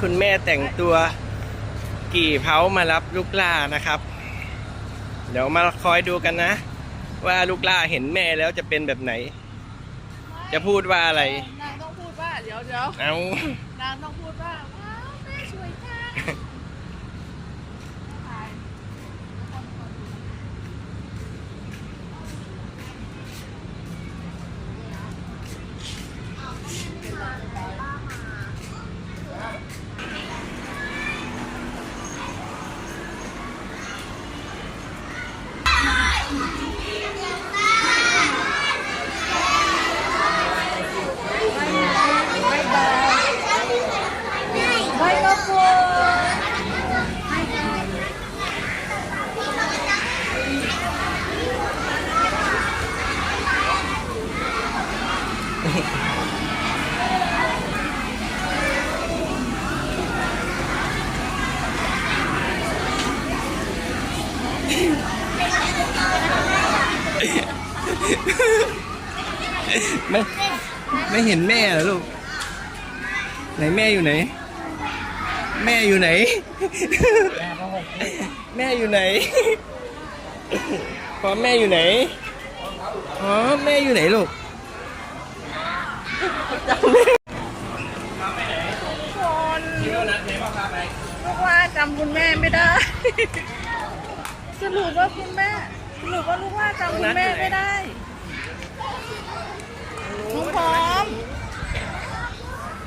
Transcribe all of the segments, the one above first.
คุณแม่แต่งตัวกี่เผามารับลูกล่านะครับ เดี๋ยวมาคอยดูกันนะ ว่าลูกล่าเห็นแม่แล้วจะเป็นแบบไหน จะพูดว่าอะไร นางต้องพูดว่า เดี๋ยวเดี๋ยวเอานางต้องพูดว่า ไม่ไม่เห็นแม่เหรอลูก ไหนแม่อยู่ไหน แม่อยู่ไหน แม่อยู่ไหนพอแม่อยู่ไหนอ๋อแม่อยู่ไหนลูกคนคิดว่านัดไหนพ่อพาไปลูกว่าจำคุณแม่ไม่ได้ สรุปว่าคุณแม่ สรุปว่าลูกว่าจำคุณแม่ไม่ได้น้องพร้อม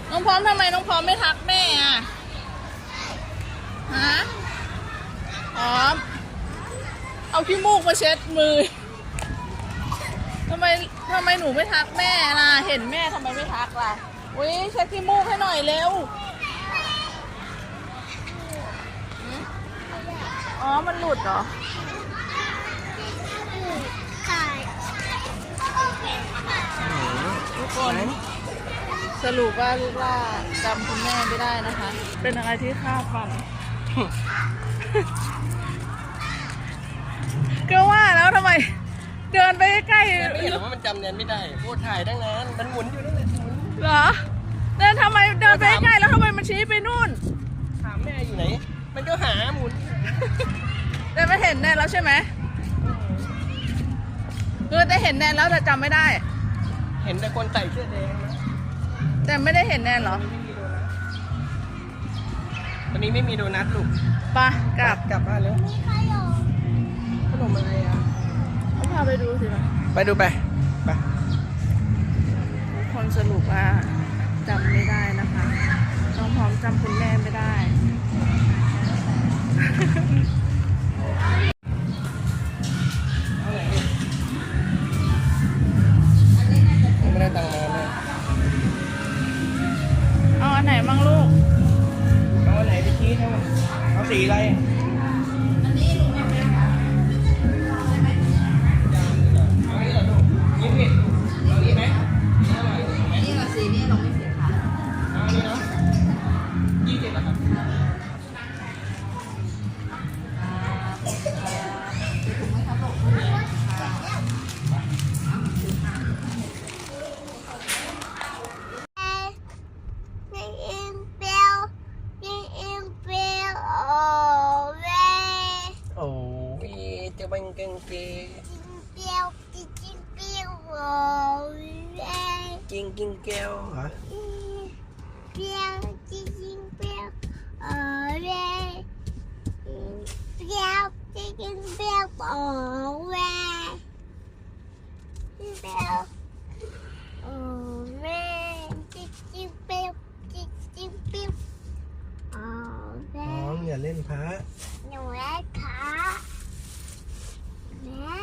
น้องพร้อมทำไมน้องพร้อมไม่ทักแม่อะ ฮะ พร้อม เอาขี้มูกมาเช็ดมือทำไมทำไมหนูไม่ทักแม่ล่ะ เห็นแม่ทำไมไม่ทักล่ะ อุ้ยเช็ดขี้มูกให้หน่อยเร็ว อ๋อ มันหลุดเหรอ ทุก คน สรุปว่าลูกล่าจำคุณแม่ไม่ได้นะคะ เป็นอะไรที่ข้าฟัน ก็ว่าแล้วทำไม เดินไปใกล้แม่ไม่เห็นหรอกว่ามันจำแนนไม่ได้พูดถ่ายตั้งนานมันหมุนอยู่นั่นแหละหมุนเหรอเดินทำไมเดินไปใกล้แล้วทำไมมันชี้ไปนู่น ถามแม่อยู่ไหน มันก็หาหมุนเดินไปเห็นแนนแล้วใช่ไหมคือได้เห็นแนนแล้วแต่จำไม่ได้ เห็นแต่คนใส่เสื้อแดงนะแต่ไม่ได้เห็นแนนเหรอวันนี้ไม่มีโดนัทลูกไปะกลับกลับบ้านแล้วขนมอะไรอะต้องพาไปดูสิมาไปดูไปไปทุกคนสรุปว่าจำไม่ได้นะคะน้องพร้อมจำคุณแม่ไม่ได้ สีอะไร เจะบังกังเก Chim beo, chim chim beo ở về. กิงกิงแก้วเหรอ Beo, chim chim beo ở về. Beo, chim chim beo ở về. Beo ở về. Chim chim beo, chim chim beo ở น้อง về. อย่าเล่นพระ หนูได้ขาแม่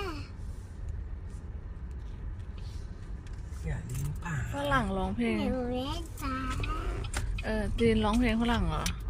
อย่าเล่นพระฝรั่งร้องเพลงหนูได้ขาเออจีนร้องเพลงฝรั่งเหรอห